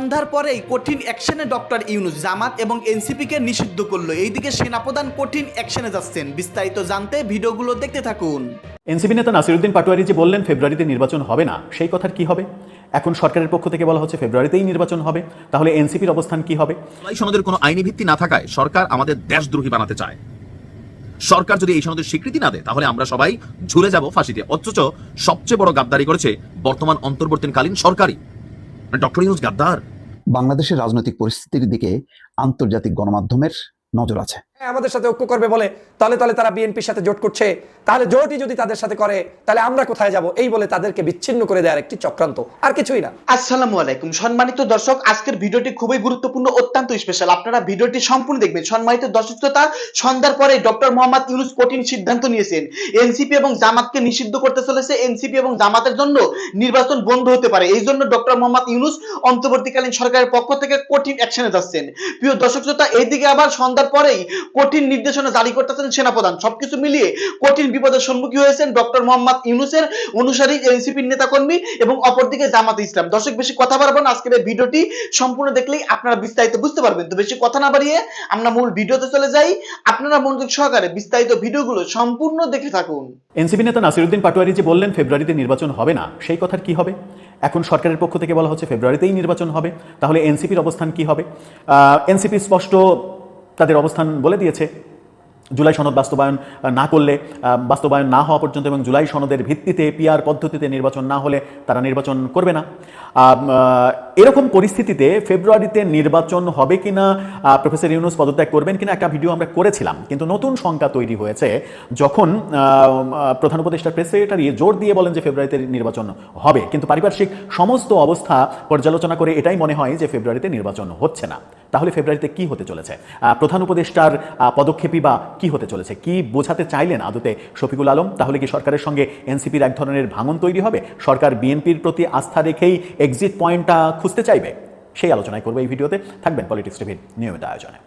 সন্ধ্যার পরেই কঠিন অ্যাকশনে ডক্টর ইউনুস জামাত এবং এনসিপিকে নিষিদ্ধ করল। এইদিকে সেনাপ্রধান কঠিন অ্যাকশনে যাচ্ছেন। বিস্তারিত জানতে ভিডিওগুলো দেখতে থাকুন। এনসিপি নেতা নাসিরুদ্দিন পাটোয়ারি যে বললেন ফেব্রুয়ারিতে নির্বাচন হবে না। সেই কথার কি হবে? এখন সরকারের পক্ষ থেকে বলা হচ্ছে ফেব্রুয়ারিতেই নির্বাচন হবে। তাহলে এনসিপির অবস্থান কি হবে? সনদের কোনো আইনি ভিত্তি না থাকায় সরকার আমাদের দেশদ্রোহী বানাতে চায়। সরকার যদি এই সনদের স্বীকৃতি না দেয় তাহলে আমরা সবাই ঝুলে যাব ফাঁসিতে। অথচ সবচেয়ে বড় গাদ্দারি করেছে বর্তমান অন্তর্বর্তীকালীন সরকারই। ডক্টর ইউনুস গাদ্দার। বাংলাদেশের রাজনৈতিক পরিস্থিতির দিকে আন্তর্জাতিক গণমাধ্যমের নজর আছে। আমাদের সাথে ঐক্য করবে বলে তাহলে তাহলে তারা বিএনপির সাথে জোট করছে। তাহলে জোটই যদি তাদের সাথে করে, তাহলে আমরা কোথায় যাব? এই বলে তাদেরকে বিচ্ছিন্ন করে দেওয়ার একটি চক্রান্ত। আর কিছুই না। আসসালামু আলাইকুম। সম্মানিত দর্শক, আজকের ভিডিওটি খুবই গুরুত্বপূর্ণ, অত্যন্ত স্পেশাল আপনারা ভিডিওটি সম্পূর্ণ দেখবেন। সম্মানিত দর্শক শ্রোতা, সন্ধ্যার পরে ডক্টর মোহাম্মদ ইউনুস কঠিন সিদ্ধান্ত নিয়েছেন। এনসিপি এবং জামাতকে নিষিদ্ধ করতে চলেছে। এনসিপি এবং জামাতের জন্য নির্বাচন বন্ধ হতে পারে। এই জন্য ডক্টর মোহাম্মদ ইউনুস অন্তর্বর্তীকালীন সরকারের পক্ষ থেকে কঠিন অ্যাকশনে যাচ্ছেন। প্রিয় দর্শক শ্রোতা এইদিকে আবার সন্ধ্যার পরেই কঠিন নির্দেশনা জারি করতেছেন সেনাপ্রধান। সবকিছু মিলিয়ে কঠিন বিপদের সম্মুখীন হয়েছেন ডক্টর মোহাম্মদ ইউনুসের অনুসারী এনসিপির নেতাকর্মী এবং অপরদিকে জামাত ইসলাম। দর্শক, বেশি কথা বাড়াবো না। আজকের এই ভিডিওটি সম্পূর্ণ দেখলেই আপনারা বিস্তারিত বুঝতে পারবেন। তো বেশি কথা না বাড়িয়ে আমরা মূল ভিডিওতে চলে যাই। আপনারা মনোযোগ সহকারে বিস্তারিত ভিডিওগুলো সম্পূর্ণ দেখে থাকুন। এনসিপি নেতা নাসিরুদ্দিন পাটোয়ারি যে বললেন, ফেব্রুয়ারিতে নির্বাচন হবে না। সেই কথার কি হবে? এখন সরকারের পক্ষ থেকে বলা হচ্ছে, ফেব্রুয়ারিতেই নির্বাচন হবে। তাহলে এনসিপির অবস্থান কি হবে? এনসিপি স্পষ্ট তাদের অবস্থান বলে দিয়েছে। জুলাই সনদ বাস্তবায়ন না করলে বাস্তবায়ন না হওয়া পর্যন্ত এবং জুলাই সনদের ভিত্তিতে পিআর পদ্ধতিতে নির্বাচন না হলে তারা নির্বাচন করবে না। এরকম পরিস্থিতিতে ফেব্রুয়ারিতে নির্বাচন হবে কিনা প্রফেসর ইউনুস পদত্যাগ করবেন কিনা একটা ভিডিও আমরা করেছিলাম। কিন্তু নতুন শঙ্কা তৈরি হয়েছে যখন প্রধান উপদেষ্টা প্রেস সেক্রেটারি জোর দিয়ে বলেন যে ফেব্রুয়ারিতে নির্বাচন হবে। কিন্তু পারিপার্শ্বিক সমস্ত অবস্থা পর্যালোচনা করে এটাই মনে হয় যে ফেব্রুয়ারিতে নির্বাচন হচ্ছে না। তাহলে ফেব্রুয়ারিতে কি হতে চলেছে? প্রধান উপদেষ্টার পদক্ষেপই বা কি হতে চলেছে? কি বোঝাতে চাইলেন আদতে শফিকুল আলম? তাহলে কি সরকারের সঙ্গে এনসিপির এক ধরনের ভাঙন তৈরি হবে? সরকার বিএনপির প্রতি আস্থা রেখেই এক্সিট পয়েন্টটা খুঁজতে চাইবে সেই আলোচনায় করব এই ভিডিওতে। থাকবেন পলিটিক্স টিভির নিয়মিত আয়োজনে।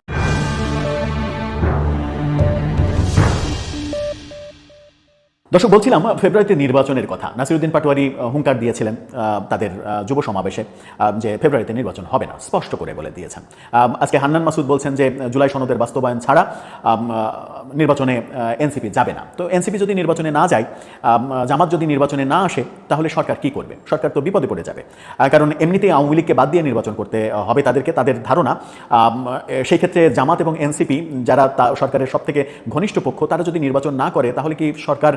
দর্শক, বলছিলাম ফেব্রুয়ারিতে নির্বাচনের কথা। নাসিরুদ্দিন পাটোয়ারি হুঙ্কার দিয়েছিলেন তাদের যুব সমাবেশে যে ফেব্রুয়ারিতে নির্বাচন হবে না, স্পষ্ট করে বলে দিয়েছেন। আজকে হান্নান মাসুদ বলছেন যে জুলাই সনদের বাস্তবায়ন ছাড়া নির্বাচনে এনসিপি যাবে না। তো এনসিপি যদি নির্বাচনে না যায় জামাত যদি নির্বাচনে না আসে, তাহলে সরকার কি করবে? সরকার তো বিপদে পড়ে যাবে। কারণ এমনিতেই আওয়ামী লীগকে বাদ দিয়ে নির্বাচন করতে হবে তাদেরকে, তাদের ধারণা সেই ক্ষেত্রে জামাত এবং এনসিপি, যারা সরকারের সব থেকে ঘনিষ্ঠ পক্ষ, তারা যদি নির্বাচন না করে, তাহলে কি সরকার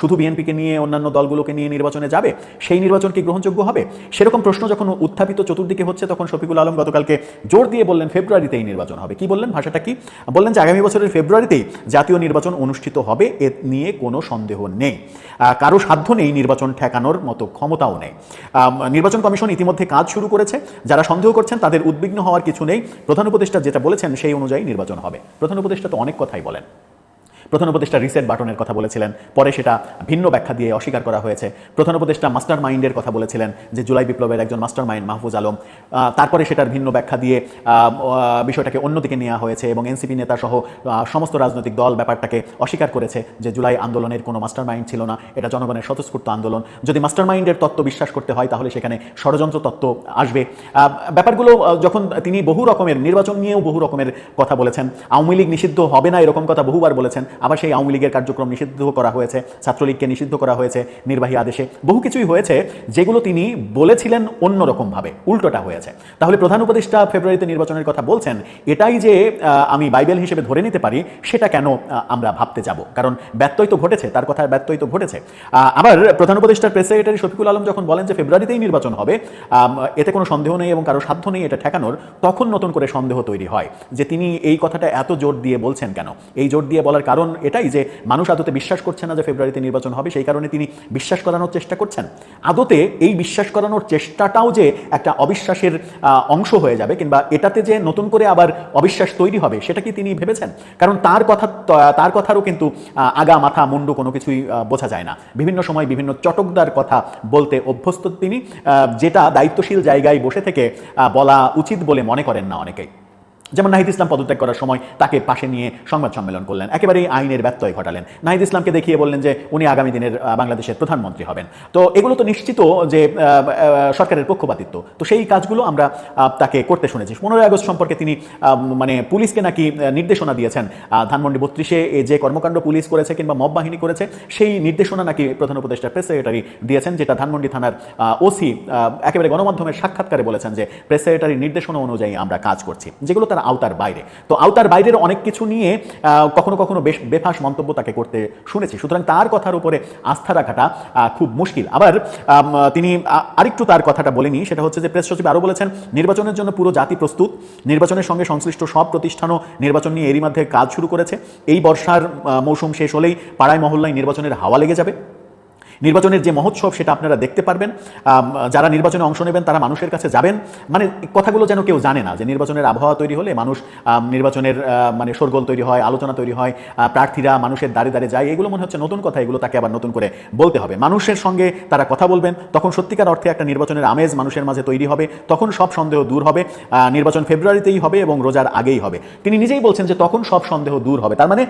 শুধু বিএনপিকে নিয়ে অন্যান্য দলগুলোকে নিয়ে নির্বাচনে যাবে, সেই নির্বাচন কি গ্রহণযোগ্য হবে? সেরকম প্রশ্ন যখন উত্থাপিত চতুর্দিকে হচ্ছে, তখন শফিকুল আলম গতকালকে জোর দিয়ে বললেন ফেব্রুয়ারিতেই নির্বাচন হবে। কি বললেন? ভাষাটা কি? বললেন যে আগামী বছরের ফেব্রুয়ারিতেই জাতীয় নির্বাচন অনুষ্ঠিত হবে, এ নিয়ে কোনো সন্দেহ নেই। কারও সাধ্য নেই নির্বাচন ঠেকানোর মতো ক্ষমতাও নেই। নির্বাচন কমিশন ইতিমধ্যে কাজ শুরু করেছে। যারা সন্দেহ করছেন, তাদের উদ্বিগ্ন হওয়ার কিছু নেই। প্রধান উপদেষ্টা যেটা বলেছেন, সেই অনুযায়ী নির্বাচন হবে। প্রধান উপদেষ্টা তো অনেক কথাই বলেন। প্রধান উপদেষ্টা রিসেট বাটনের কথা বলেছিলেন। পরে সেটা ভিন্ন ব্যাখ্যা দিয়ে অস্বীকার করা হয়েছে। প্রধান উপদেষ্টা মাস্টার মাইন্ডের কথা বলেছিলেন যে জুলাই বিপ্লবের একজন মাস্টার মাইন্ড মাহফুজ আলম। তারপরে সেটার ভিন্ন ব্যাখ্যা দিয়ে বিষয়টাকে অন্যদিকে নেওয়া হয়েছে এবং এনসিপি নেতা সহ সমস্ত রাজনৈতিক দল ব্যাপারটাকে অস্বীকার করেছে যে জুলাই আন্দোলনের কোনো মাস্টার মাইন্ড ছিল না। এটা জনগণের স্বতঃস্ফূর্ত আন্দোলন। যদি মাস্টার মাইন্ডের তত্ত্ব বিশ্বাস করতে হয় তাহলে সেখানে ষড়যন্ত্র তত্ত্ব আসবে। ব্যাপারগুলো যখন তিনি বহু রকমের, নির্বাচন নিয়েও বহু রকমের কথা বলেছেন। আওয়ামী লীগ নিষিদ্ধ হবে না এরকম কথা বহুবার বলেছেন। আবার সেই আওয়ামী লীগের কার্যক্রম নিষিদ্ধ করা হয়েছে, ছাত্রলীগকে নিষিদ্ধ করা হয়েছে, নির্বাহী আদেশে। বহু কিছুই হয়েছে যেগুলো তিনি বলেছিলেন অন্যরকমভাবে, উল্টোটা হয়েছে। তাহলে প্রধান উপদেষ্টা ফেব্রুয়ারিতে নির্বাচনের কথা বলছেন, এটাই যে আমি বাইবেল হিসেবে ধরে নিতে পারি, সেটা কেন আমরা ভাবতে যাব? কারণ ব্যত্যয় তো ঘটেছে, তার কথা ব্যত্যয় তো ঘটেছে। আবার প্রধান উপদেষ্টার প্রেস সেক্রেটারি শফিকুল আলম যখন বলেন যে ফেব্রুয়ারিতেই নির্বাচন হবে এতে কোনো সন্দেহ নেই এবং কারও সাধ্য নেই এটা ঠেকানোর, তখন নতুন করে সন্দেহ তৈরি হয় যে তিনি এই কথাটা এত জোর দিয়ে বলছেন কেন? এই জোর দিয়ে বলার কারণ এটাই যে মানুষ আদতে বিশ্বাস করছে না যে ফেব্রুয়ারিতে নির্বাচন হবে, সেই কারণে তিনি বিশ্বাস করানোর চেষ্টা করছেন। আদতে এই বিশ্বাস করানোর চেষ্টাটাও যে একটা অবিশ্বাসের অংশ হয়ে যাবে কিংবা এটাতে যে নতুন করে আবার অবিশ্বাস তৈরি হবে, সেটা কি তিনি ভেবেছেন? কারণ তার কথা, তার কথারও কিন্তু আগা, মাথা, মুন্ডু কোনো কিছুই বোঝা যায় না। বিভিন্ন সময় বিভিন্ন চটকদার কথা বলতে অভ্যস্ত তিনি যেটা দায়িত্বশীল জায়গায় বসে থেকে বলা উচিত বলে মনে করেন না অনেকেই। যেমন নাহিদ ইসলাম পদত্যাগ করার সময় তাকে পাশে নিয়ে সংবাদ সম্মেলন করলেন। একেবারেই আইনের ব্যত্যয় ঘটালেন। নাহিদ ইসলামকে দেখিয়ে বললেন যে, উনি আগামী দিনের বাংলাদেশের প্রধানমন্ত্রী হবেন। তো এগুলো তো নিশ্চিত যে সরকারের পক্ষপাতিত্ব। তো সেই কাজগুলো আমরা তাকে করতে শুনেছি। পনেরোই আগস্ট সম্পর্কে তিনি মানে পুলিশকে নাকি নির্দেশনা দিয়েছেন। ধানমন্ডি বত্রিশে যে কর্মকাণ্ড পুলিশ করেছে কিংবা মব বাহিনী করেছে, সেই নির্দেশনা নাকি প্রধান উপদেষ্টা প্রেস সেক্রেটারি দিয়েছেন, যেটা ধানমন্ডি থানার ওসি একেবারে গণমাধ্যমের সাক্ষাৎকারে বলেছেন যে, প্রেস সেক্রেটারির নির্দেশনা অনুযায়ী আমরা কাজ করছি। যেগুলো তার আওতার বাইরে। তো আওতার বাইরের অনেক কিছু নিয়ে কখনো কখনো বেশ বেফাস মন্তব্য তাকে করতে শুনেছি। সুতরাং তার কথার উপরে আস্থা রাখাটা খুব মুশকিল। আবার তিনি আরেকটু তার কথাটা বলেনি সেটা হচ্ছে যে প্রেস সচিব আরও বলেছেন, নির্বাচনের জন্য পুরো জাতি প্রস্তুত। নির্বাচনের সঙ্গে সংশ্লিষ্ট সব প্রতিষ্ঠানও নির্বাচন নিয়ে এরই মধ্যে কাজ শুরু করেছে। এই বর্ষার মৌসুম শেষ হলেই পাড়ায় মহল্লায় নির্বাচনের হাওয়া লেগে যাবে। নির্বাচনের যে মহোৎসব সেটা আপনারা দেখতে পারবেন। যারা নির্বাচনে অংশ নেবেন তারা মানুষের কাছে যাবেন। মানে কথাগুলো যেন কেউ জানে না যে নির্বাচনের আবহাওয়া তৈরি হলে মানুষ নির্বাচনের মানে শোরগোল তৈরি হয়, আলোচনা তৈরি হয় প্রার্থীরা মানুষের দাঁড়ে দাঁড়ে যায়। এগুলো মনে হচ্ছে নতুন কথা, এগুলো তাকে আবার নতুন করে বলতে হবে। মানুষের সঙ্গে তারা কথা বলবেন, তখন সত্যিকার অর্থে একটা নির্বাচনের আমেজ মানুষের মাঝে তৈরি হবে, তখন সব সন্দেহ দূর হবে নির্বাচন ফেব্রুয়ারিতেই হবে এবং রোজার আগেই হবে। তিনি নিজেই বলছেন যে তখন সব সন্দেহ দূর হবে। তার মানে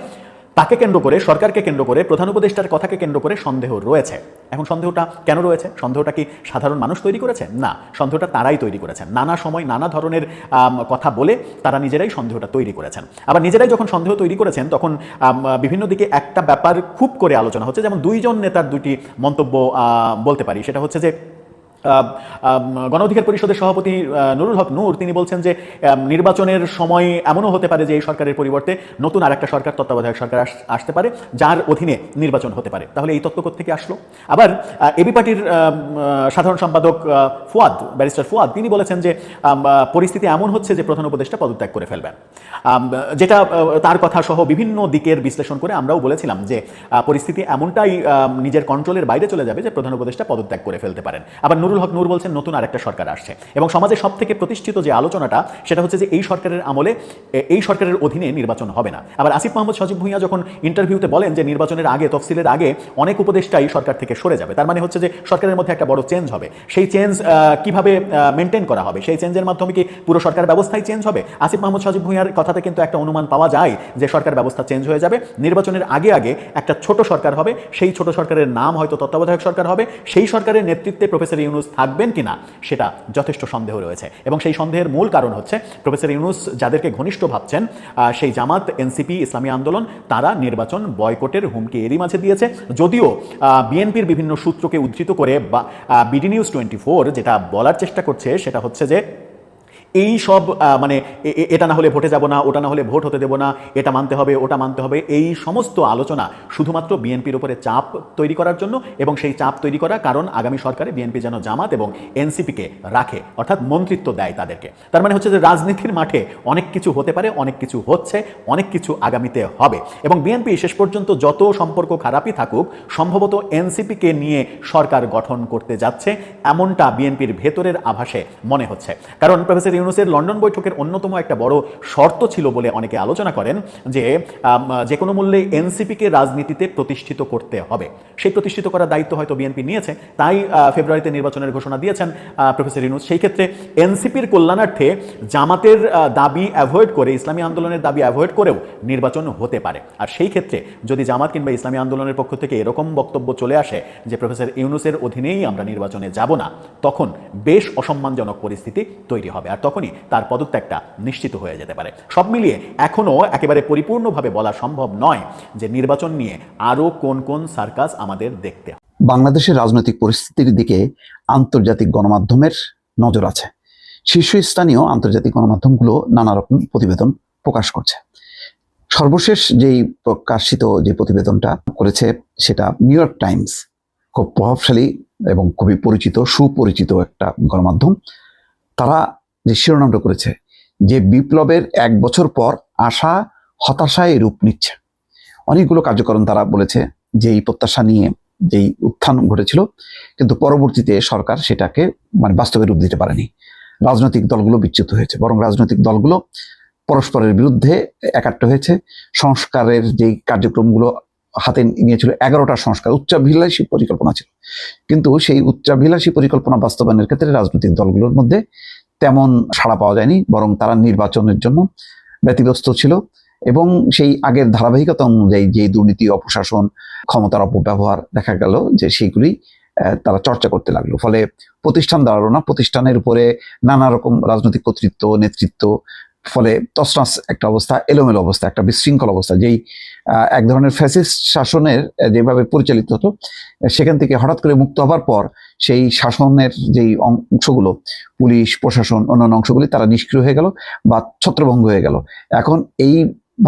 তাকে কেন্দ্র করে, সরকারকে কেন্দ্র করে, প্রধান উপদেষ্টার কথাকে কেন্দ্র করে সন্দেহ রয়েছে। এখন সন্দেহটা কেন রয়েছে? সন্দেহটা কি সাধারণ মানুষ তৈরি করেছে? না, সন্দেহটা তারাই তৈরি করেছেন। নানা সময় নানা ধরনের কথা বলে তারা নিজেরাই সন্দেহটা তৈরি করেছেন। আবার নিজেরাই যখন সন্দেহ তৈরি করেছেন, তখন বিভিন্ন দিকে একটা ব্যাপার খুব করে আলোচনা হচ্ছে। যেমন দুইজন নেতার দুটি মন্তব্য বলতে পারি। সেটা হচ্ছে যে গণ অধিকার পরিষদের সভাপতি নুরুল হক নূর, তিনি বলছেন যে নির্বাচনের সময় এমনও হতে পারে যে এই সরকারের পরিবর্তে নতুন আরেকটা সরকার, তত্ত্বাবধায়ক সরকার আসতে পারে, যার অধীনে নির্বাচন হতে পারে। তাহলে এই তত্ত্ব থেকে আসলো? আবার এবি পার্টির সাধারণ সম্পাদক ফুয়াদ, ব্যারিস্টার ফুয়াদ, তিনি বলেছেন যে পরিস্থিতি এমন হচ্ছে যে প্রধান উপদেষ্টা পদত্যাগ করে ফেলবেন। যেটা তার কথা সহ বিভিন্ন দিকের বিশ্লেষণ করে আমরাও বলেছিলাম যে পরিস্থিতি এমনটাই নিজের কন্ট্রোলের বাইরে চলে যাবে যে প্রধান উপদেষ্টা পদত্যাগ করে ফেলতে পারেন। আবার নুরুল হক নূর বলছেন, নতুন আরেকটা সরকার আসছে। এবং সমাজে সব থেকে প্রতিষ্ঠিত যে আলোচনাটা, সেটা হচ্ছে যে এই সরকারের আমলে এই সরকারের অধীনে নির্বাচন হবে না। আবার আসিফ মাহমুদ সজিব ভুঁইয়া যখন ইন্টারভিউতে বলেন যে নির্বাচনের আগে, তফসিলের আগে অনেক উপদেষ্টাই সরকার থেকে সরে যাবে, তার মানে হচ্ছে যে সরকারের মধ্যে একটা বড় চেঞ্জ হবে। সেই চেঞ্জ কীভাবে মেনটেন করা হবে? সেই চেঞ্জের মাধ্যমে কি পুরো সরকার ব্যবস্থাই চেঞ্জ হবে? আসিফ মাহমুদ সজিব ভুঁইয়ার কথাতে কিন্তু একটা অনুমান পাওয়া যায় যে সরকার ব্যবস্থা চেঞ্জ হয়ে যাবে। নির্বাচনের আগে আগে একটা ছোট সরকার হবে, সেই ছোট সরকারের নাম হয়তো তত্ত্বাবধায়ক সরকার হবে, সেই সরকারের নেতৃত্বে প্রফেসর ইউনুস থাকবেন কিনা সেটা যথেষ্ট সন্দেহ রয়েছে। এবং সেই সন্দেহের মূল কারণ হচ্ছে প্রফেসর ইউনুস যাদেরকে ঘনিষ্ঠ ভাবছেন সেই জামাত, এনসিপি, ইসলামী আন্দোলন, তারা নির্বাচন বয়কটের হুমকি এরই মাঝে দিয়েছে। যদিও বিএনপির বিভিন্ন সূত্রকে উদ্ধৃত করে বা বিডি নিউজ টোয়েন্টি যেটা বলার চেষ্টা করছে সেটা হচ্ছে যে এই সব মানে এটা না হলে ভোটে যাব না, ওটা না হলে ভোট হতে দেব না, এটা মানতে হবে, ওটা মানতে হবে, এই সমস্ত আলোচনা শুধুমাত্র বিএনপির উপরে চাপ তৈরি করার জন্য এবং সেই চাপ তৈরি করা কারণ আগামী সরকারে বিএনপি যেন জামাত এবং এনসিপিকে রাখে, অর্থাৎ মন্ত্রিত্ব দেয় তাদেরকে। তার মানে হচ্ছে যে রাজনীতির মাঠে অনেক কিছু হতে পারে, অনেক কিছু হচ্ছে, অনেক কিছু আগামীতে হবে। এবং বিএনপি শেষ পর্যন্ত যত সম্পর্ক খারাপই থাকুক, সম্ভবত এনসিপিকে নিয়ে সরকার গঠন করতে যাচ্ছে, এমনটা বিএনপির ভেতরের আভাসে মনে হচ্ছে। কারণ প্রফেসর ইউনুসের লন্ডন বৈঠকের অন্যতম একটা বড় শর্ত ছিল বলে অনেকে আলোচনা করেন, যে যে কোনো মূল্যে এনসিপিকে রাজনীতিতে প্রতিষ্ঠিত করতে হবে। সেই প্রতিষ্ঠিত করার দায়িত্ব হয়তো বিএনপি নিয়েছে, তাই ফেব্রুয়ারিতে নির্বাচনের ঘোষণা দিয়েছেন প্রফেসর ইউনুস। সেই ক্ষেত্রে এনসিপির কল্যাণার্থে জামাতের দাবি অ্যাভয়েড করে, ইসলামী আন্দোলনের দাবি অ্যাভয়েড করেও নির্বাচন হতে পারে। আর সেই ক্ষেত্রে যদি জামাত কিংবা ইসলামী আন্দোলনের পক্ষ থেকে এরকম বক্তব্য চলে আসে, যে প্রফেসর ইউনুসের অধীনেই আমরা নির্বাচনে যাব না, তখন বেশ অসম্মানজনক পরিস্থিতি তৈরি হবে। আর তখনই তার পদত্যাগটা নিশ্চিত হয়ে যেতে পারে। সব মিলিয়ে এখনও একেবারে পরিপূর্ণভাবে বলা সম্ভব নয় যে নির্বাচন নিয়ে আরও কোন কোন সার্কাস আমাদের দেখতে বাংলাদেশের রাজনৈতিক পরিস্থিতির দিকে আন্তর্জাতিক গণমাধ্যমের নজর আছে। শীর্ষস্থানীয় আন্তর্জাতিক গণমাধ্যমগুলো নানা রকম প্রতিবেদন প্রকাশ করছে। সর্বশেষ যেই প্রকাশিত যে প্রতিবেদনটা করেছে সেটা নিউ ইয়র্ক টাইমস, খুব প্রভাবশালী এবং খুবই পরিচিত, সুপরিচিত একটা গণমাধ্যম। তারা যে শিরোনামটা করেছে, যে বিপ্লবের এক বছর পর আশা হতাশায় রূপ নিচ্ছে। অনেকগুলো কার্যক্রম তারা বলেছে যে এই প্রত্যাশা নিয়ে যেই উত্থান ঘটেছিল, কিন্তু পরবর্তীতে সরকার সেটাকে মানে বাস্তবে রূপ দিতে পারেনি। রাজনৈতিক দলগুলো বিচ্যুত হয়েছে, বরং রাজনৈতিক দলগুলো পরস্পরের বিরুদ্ধে একাট্ট হয়েছে। সংস্কারের যেই কার্যক্রমগুলো হাতে নিয়েছিল, এগারোটা সংস্কার, উচ্চাভিলাষী পরিকল্পনা ছিল। কিন্তু সেই উচ্চাভিলাষী পরিকল্পনা বাস্তবায়নের ক্ষেত্রে রাজনৈতিক দলগুলোর মধ্যে তেমন সাড়া পাওয়া যায়নি, বরং তারা নির্বাচনের জন্য ব্যতিব্যস্ত ছিল এবং সেই আগের ধারাবাহিকতা অনুযায়ী যে দুর্নীতি, অপশাসন, ক্ষমতার অপব্যবহার দেখা গেল যে সেইগুলি তারা চর্চা করতে লাগল। ফলে প্রতিষ্ঠান দাঁড়াল না, প্রতিষ্ঠানের উপরে নানা রকম রাজনৈতিক কর্তৃত্ব, নেতৃত্ব ফলে তসনাস একটা অবস্থা, এলোমেলো অবস্থা, একটা বিশৃঙ্খল অবস্থা, যেই এক ধরনের ফ্যাসিস্ট শাসনের যেভাবে পরিচালিত হতো, সেখান থেকে হঠাৎ করে মুক্ত হবার পর সেই শাসনের যেই অংশগুলো, পুলিশ, প্রশাসন, অন্যান্য অংশগুলি, তারা নিষ্ক্রিয় হয়ে গেল বা ছত্রভঙ্গ হয়ে গেল। এখন এই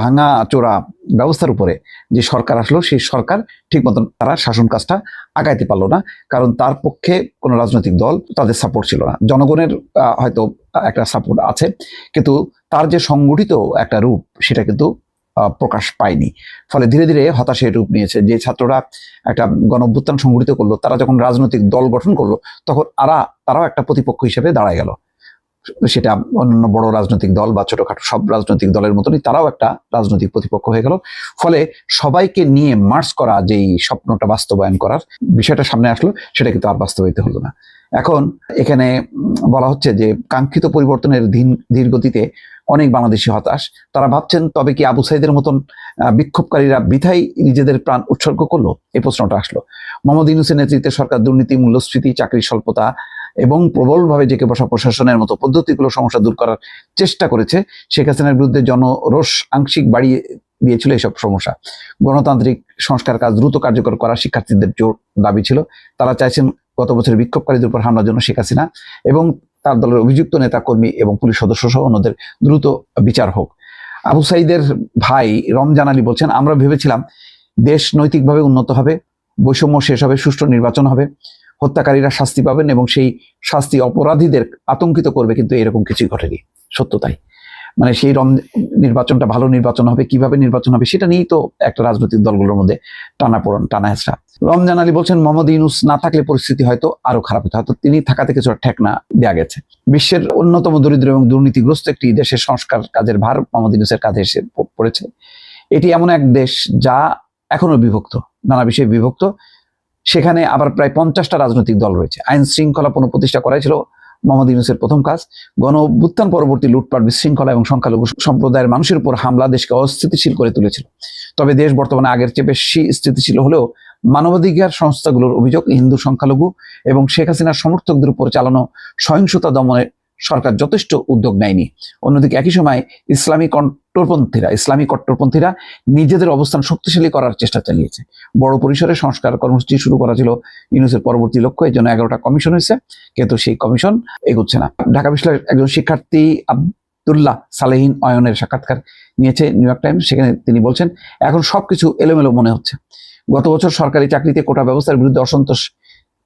ভাঙা চোরা ব্যবস্থার উপরে যে সরকার আসলো, সেই সরকার ঠিক মতন তারা শাসন কাজটা আগাইতে পারল না, কারণ তার পক্ষে কোনো রাজনৈতিক দল তাদের সাপোর্ট ছিল না। জনগণের হয়তো একটা সাপোর্ট আছে, কিন্তু তার যে সংগঠিত একটা রূপ, সেটা কিন্তু প্রকাশ পায়নি। ফলে ধীরে ধীরে হতাশের রূপ নিয়েছে। যে ছাত্ররা একটা গণঅভ্যুত্থান সংগঠিত করল, তারা যখন রাজনৈতিক দল গঠন করল, তখন আরা, তারাও একটা প্রতিপক্ষ হিসেবে দাঁড়ায় গেল। সেটা অন্যান্য বড় রাজনৈতিক দল বা ছোটখাটো সব রাজনৈতিক দলের মতনই তারাও একটা রাজনৈতিক প্রতিপক্ষ হয়ে গেল। ফলে সবাইকে নিয়ে মার্চ করা, যেই স্বপ্নটা বাস্তবায়ন করার বিষয়টা সামনে আসলো, সেটা কিন্তু আর বাস্তবায়িত হলো না। এখন এখানে বলা হচ্ছে যে, কাঙ্ক্ষিত পরিবর্তনের ধীর- ধীর গতিতে অনেক বাংলাদেশি হতাশ। তারা ভাবছেন, তবে কি আবু সাইদের মতন বিক্ষোভকারীরা বিধাই নিজেদের প্রাণ উৎসর্গ করল? এই প্রশ্নটা আসলো। মোহাম্মদ ইউনুসের নেতৃত্বে সরকার দুর্নীতি, মূল্যস্ফীতি, চাকরির স্বল্পতা এবং প্রবলভাবে জেকে বসা প্রশাসনের মতো পদ্ধতিগুলো সমস্যা দূর করার চেষ্টা করেছে। শেখ হাসিনার বিরুদ্ধে জনরোষ আংশিক বাড়িয়ে দিয়েছিল এইসব সমস্যা। গণতান্ত্রিক সংস্কার কাজ দ্রুত কার্যকর করা শিক্ষার্থীদের জোর দাবি ছিল। তারা চাইছেন গত বছর বিক্ষোভকারীদের উপর হামলার জন্য শেখ হাসিনা এবং তার দলের অভিযুক্ত নেতাকর্মী এবং পুলিশ সদস্য সহ অন্যদের দ্রুত বিচার হোক। আবু সাইদের ভাই রমজান আলী বলছেন, আমরা ভেবেছিলাম দেশ নৈতিকভাবে উন্নত হবে, বৈষম্য শেষ হবে, সুষ্ঠু নির্বাচন হবে, হত্যাকারীরা শাস্তি পাবেন এবং সেই শাস্তি অপরাধীদের আতঙ্কিত করবে, কিন্তু এরকম কিছুই ঘটেনি। সত্য তাই। মানে সেই রম নির্বাচনটা ভালো নির্বাচন হবে, কীভাবে নির্বাচন হবে সেটা নিয়েই তো একটা রাজনৈতিক দলগুলোর মধ্যে টানা পড়ন টানা হেঁচড়া রমজান আলী বলছেন, মোহাম্মদ ইউনুস না থাকলে পরিস্থিতি হয়তো আরও খারাপ হতো, হয়তো তিনি থাকাতে কিছুটা ঠেকনা দেওয়া গেছে। বিশ্বের অন্যতম দরিদ্র এবং দুর্নীতিগ্রস্ত একটি দেশের সংস্কার কাজের ভার মোহাম্মদ ইউনুসের কাঁধে এসে পড়েছে। এটি এমন এক দেশ যা এখনও বিভক্ত, নানা বিষয়ে বিভক্ত। সেখানে আবার প্রায় পঞ্চাশটা রাজনৈতিক দল রয়েছে। আইন শৃঙ্খলা পুনঃপ্রতিষ্ঠা করাই ছিল মোহাম্মদ ইউনুসের প্রথম কাজ, গণ অভ্যুত্থান পরবর্তী লুটপাট, বিশৃঙ্খলা এবং সংখ্যালঘু সম্প্রদায়ের মানুষের উপর হামলা দেশকে অস্থিতিশীল করে তুলেছিল। তবে দেশ বর্তমানে আগের চেয়ে বেশি স্থিতিশীল হলেও মানবাধিকার সংস্থাগুলোর অভিযোগ হিন্দু সংখ্যালঘু এবং শেখ হাসিনার সমর্থকদের উপর চালানো সহিংসতা দমনে সরকার যথেষ্ট উদ্যোগ নেয়নি। অন্যদিকে একই সময় ইসলামী কট্টরপন্থীরা ইসলামী কট্টরপন্থীরা নিজেদের অবস্থান শক্তিশালী করার চেষ্টা চালিয়েছে। বড় পরিসরে সংস্কার কর্মসূচি শুরু করা ছিল ইউনুসের পরবর্তী লক্ষ্য এই জন্য এগারোটা কমিশন হয়েছে, কিন্তু সেই কমিশন এগোচ্ছে না। ঢাকা বিশ্ববিদ্যালয়ের একজন শিক্ষার্থী আব্দুল্লাহ সালেহিন অয়নের সাক্ষাৎকার নিয়েছে নিউ ইয়র্ক টাইমস, সেখানে তিনি বলছেন, এখন সবকিছু এলোমেলো মনে হচ্ছে। গত বছর সরকারি চাকরিতে কোটা ব্যবস্থার বিরুদ্ধে অসন্তোষ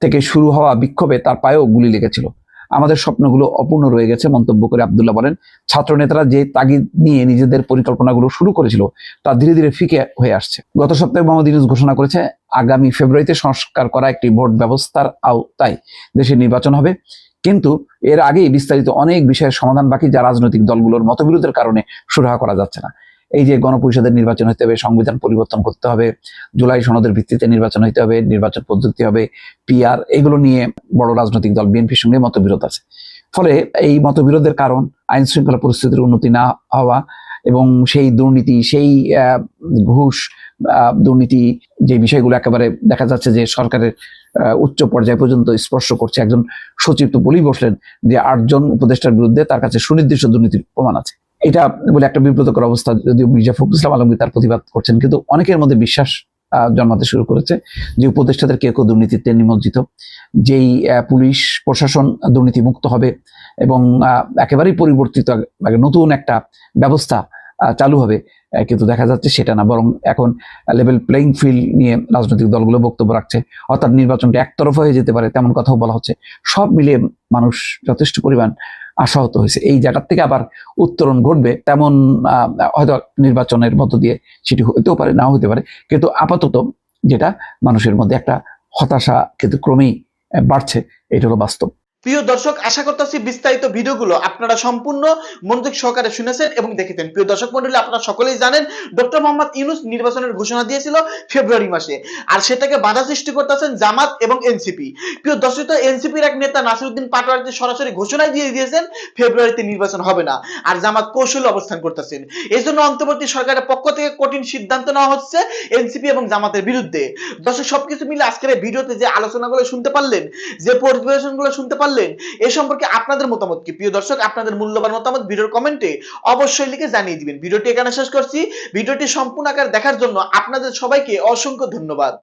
থেকে শুরু হওয়া বিক্ষোভে তার পায়েও গুলি লেগেছিল। আমাদের স্বপ্নগুলো অপূর্ণ রয়ে গেছে, মন্তব্য করে আবদুল্লাহ বলেন ছাত্র নেতারা যে তাগিদ নিয়ে নিজেদের পরিকল্পনাগুলো শুরু করেছিল, তা ধীরে ধীরে ফিকে হয়ে আসছে। গত সপ্তাহে মোহাম্মদ ইউনুস ঘোষণা করেছে, আগামী ফেব্রুয়ারিতে সংস্কার করা একটি ভোট ব্যবস্থার আওতায় দেশে নির্বাচন হবে। কিন্তু এর আগেই বিস্তারিত অনেক বিষয়ের সমাধান বাকি যা রাজনৈতিক দলগুলোর মতবিরোধের কারণে সুরাহা করা যাচ্ছে না। এই যে গণপরিষদের নির্বাচন হতে হবে, সংবিধান পরিবর্তন করতে হবে, জুলাই সনদের ভিত্তিতে নির্বাচন হতে হবে, নির্বাচন পদ্ধতি হবে, পিআর এগুলো নিয়ে বড় রাজনৈতিক দল বিএনপির সঙ্গে মতবিরোধ আছে। ফলে এই মতবিরোধের কারণ আইন শৃঙ্খলা পরিস্থিতির উন্নতি না হওয়া এবং সেই দুর্নীতি, সেই ঘুষ দুর্নীতি যে বিষয়গুলো একেবারে দেখা যাচ্ছে যে সরকারের উচ্চ পর্যায় পর্যন্ত স্পর্শ করছে। একজন সচিব তো বলেই বসলেন যে আটজন উপদেষ্টার বিরুদ্ধে তার কাছে সুনির্দিষ্ট দুর্নীতির প্রমাণ আছে। এটা বলে একটা বিব্রতকর অবস্থা যদিও মির্জা ফখরুল ইসলাম আলমগীর তার প্রতিবাদ করছেন, কিন্তু অনেকের মধ্যে বিশ্বাস জন্মাতে শুরু করেছে যে উপদেষ্টাদের কেউ কেউ দুর্নীতিতে নিমজ্জিত, যেই পুলিশ, প্রশাসন দুর্নীতিমুক্ত হবে এবং একেবারেই পরিবর্তিত নতুন একটা ব্যবস্থা চালু হবে। কিন্তু দেখা যাচ্ছে সেটা না, বরং এখন লেভেল প্লেইং ফিল্ড নিয়ে রাজনৈতিক দলগুলো বক্তব্য রাখছে। অর্থাৎ নির্বাচনটা একতরফা হয়ে যেতে পারে, তেমন কথাও বলা হচ্ছে। সব মিলিয়ে মানুষ যথেষ্ট পরিমাণ আশাহত হয়েছে। এই জায়গার থেকে আবার উত্তরণ ঘটবে, তেমন হয়তো নির্বাচনের মধ্য দিয়ে সেটি হতেও পারে, নাও হতে পারে। কিন্তু আপাতত যেটা মানুষের মধ্যে একটা হতাশা কিন্তু ক্রমেই বাড়ছে, এটা হলো বাস্তব। প্রিয় দর্শক, আশা করতেছি বিস্তারিত ভিডিওগুলো আপনারা সম্পূর্ণ মনোযোগ সহকারে শুনেছেন এবং দেখেছেন। প্রিয় দর্শক মন্ডলী, আপনারা সকলেই জানেন, ডক্টর মোহাম্মদ ইউনুস নির্বাচনের ঘোষণা দিয়েছিল ফেব্রুয়ারি মাসে। আর সেটাকে বাধা সৃষ্টি করতেছেন জামাত এবং এনসিপি। প্রিয় দর্শক এনসিপির এক নেতা নাসিরুদ্দিন পাটোয়ারি সরাসরি ঘোষণাই দিয়ে দিয়েছেন, ফেব্রুয়ারিতে নির্বাচন হবে না। আর জামাত কৌশল অবস্থান করতেছেন। এই জন্য অন্তর্বর্তী সরকারের পক্ষ থেকে কঠিন সিদ্ধান্ত নেওয়া হচ্ছে এনসিপি এবং জামাতের বিরুদ্ধে। দর্শক, সবকিছু মিলে আজকের ভিডিওতে যে আলোচনাগুলো শুনতে পারলেন, যে পরিবেশনগুলো শুনতে পারলেন? এ সম্পর্কে আপনাদের মতামত কি? প্রিয় দর্শক, আপনাদের মূল্যবান মতামত ভিডিওর কমেন্টে অবশ্যই লিখে জানিয়ে দিবেন। ভিডিওটি এখানে শেষ করছি। ভিডিওটি সম্পূর্ণ আকার দেখার জন্য আপনাদের সবাইকে অসংখ্য ধন্যবাদ।